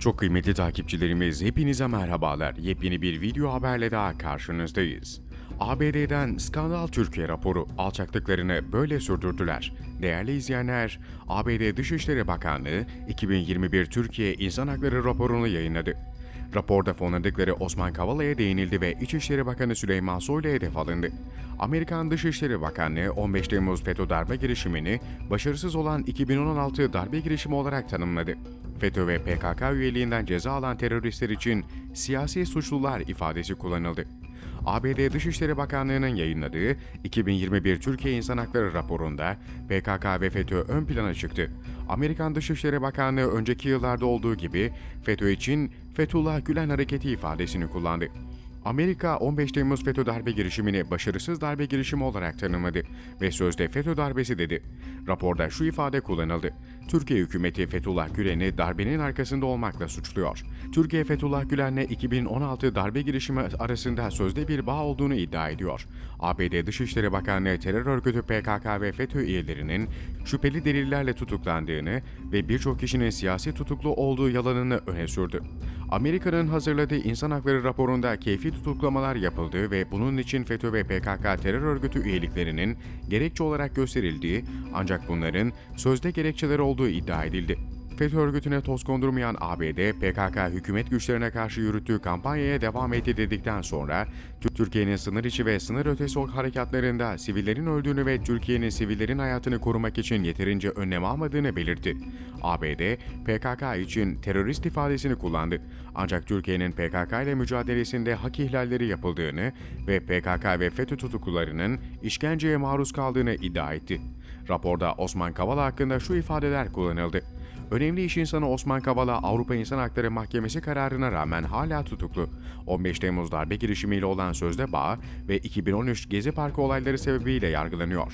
Çok kıymetli takipçilerimiz hepinize merhabalar. Yepyeni bir video haberle daha karşınızdayız. ABD'den Skandal Türkiye raporu alçaklıklarını böyle sürdürdüler. Değerli izleyenler, ABD Dışişleri Bakanlığı 2021 Türkiye İnsan Hakları raporunu yayınladı. Raporda fonladıkları Osman Kavala'ya değinildi ve İçişleri Bakanı Süleyman Soylu hedef alındı. Amerikan Dışişleri Bakanlığı 15 Temmuz FETÖ darbe girişimini başarısız olan 2016 darbe girişimi olarak tanımladı. FETÖ ve PKK üyeliğinden ceza alan teröristler için siyasi suçlular ifadesi kullanıldı. ABD Dışişleri Bakanlığı'nın yayınladığı 2021 Türkiye İnsan Hakları raporunda PKK ve FETÖ ön plana çıktı. Amerikan Dışişleri Bakanlığı önceki yıllarda olduğu gibi FETÖ için Fethullah Gülen hareketi ifadesini kullandı. Amerika 15 Temmuz FETÖ darbe girişimini başarısız darbe girişimi olarak tanımladı ve sözde FETÖ darbesi dedi. Raporda şu ifade kullanıldı. Türkiye hükümeti Fethullah Gülen'i darbenin arkasında olmakla suçluyor. Türkiye Fethullah Gülen'le 2016 darbe girişimi arasında sözde bir bağ olduğunu iddia ediyor. ABD Dışişleri Bakanlığı terör örgütü PKK ve FETÖ üyelerinin şüpheli delillerle tutuklandığını ve birçok kişinin siyasi tutuklu olduğu yalanını öne sürdü. Amerika'nın hazırladığı insan hakları raporunda keyfi tutuklamalar yapıldığı ve bunun için FETÖ ve PKK terör örgütü üyeliklerinin gerekçe olarak gösterildiği ancak bunların sözde gerekçeleri olduğu iddia edildi. FETÖ örgütüne toz kondurmayan ABD, PKK hükümet güçlerine karşı yürüttüğü kampanyaya devam etti dedikten sonra, Türkiye'nin sınır içi ve sınır ötesi harekatlarında sivillerin öldüğünü ve Türkiye'nin sivillerin hayatını korumak için yeterince önlem almadığını belirtti. ABD, PKK için terörist ifadesini kullandı. Ancak Türkiye'nin PKK ile mücadelesinde hak ihlalleri yapıldığını ve PKK ve FETÖ tutuklularının işkenceye maruz kaldığını iddia etti. Raporda Osman Kavala hakkında şu ifadeler kullanıldı. Önemli iş insanı Osman Kavala Avrupa İnsan Hakları Mahkemesi kararına rağmen hala tutuklu. 15 Temmuz darbe girişimiyle olan sözde bağ ve 2013 Gezi Parkı olayları sebebiyle yargılanıyor.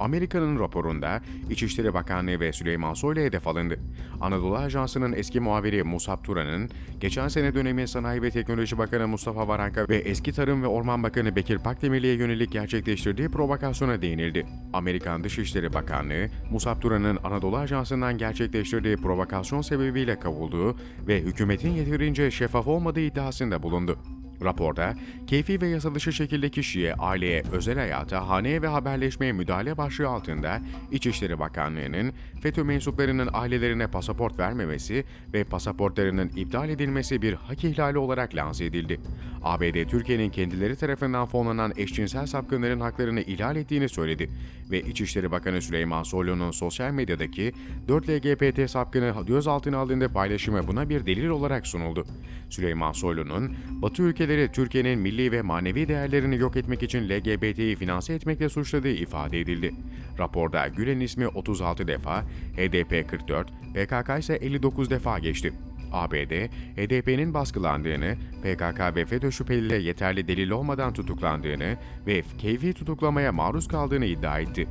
Amerika'nın raporunda İçişleri Bakanlığı ve Süleyman Soylu hedef alındı. Anadolu Ajansı'nın eski muhabiri Musab Turan'ın, geçen sene dönemin Sanayi ve Teknoloji Bakanı Mustafa Varanka ve eski Tarım ve Orman Bakanı Bekir Pakdemirli'ye yönelik gerçekleştirdiği provokasyona değinildi. Amerikan Dışişleri Bakanlığı, Musab Turan'ın Anadolu Ajansı'ndan gerçekleştirdiği provokasyon sebebiyle kavulduğu ve hükümetin yeterince şeffaf olmadığı iddiasında bulundu. Raporda, keyfi ve yasa dışı şekilde kişiye, aileye, özel hayata, haneye ve haberleşmeye müdahale başlığı altında İçişleri Bakanlığı'nın FETÖ mensuplarının ailelerine pasaport vermemesi ve pasaportlarının iptal edilmesi bir hak ihlali olarak lanse edildi. ABD, Türkiye'nin kendileri tarafından fonlanan eşcinsel sapkınların haklarını ihlal ettiğini söyledi ve İçişleri Bakanı Süleyman Soylu'nun sosyal medyadaki 4 LGBT sapkını gözaltına aldığında paylaşımı buna bir delil olarak sunuldu. Süleyman Soylu'nun, Batı ülkeleri Türkiye'nin milli ve manevi değerlerini yok etmek için LGBT'yi finanse etmekle suçladığı ifade edildi. Raporda Gülen ismi 36 defa, HDP 44, PKK ise 59 defa geçti. ABD, HDP'nin baskılandığını, PKK ve FETÖ şüpheliyle yeterli delil olmadan tutuklandığını ve keyfi tutuklamaya maruz kaldığını iddia etti.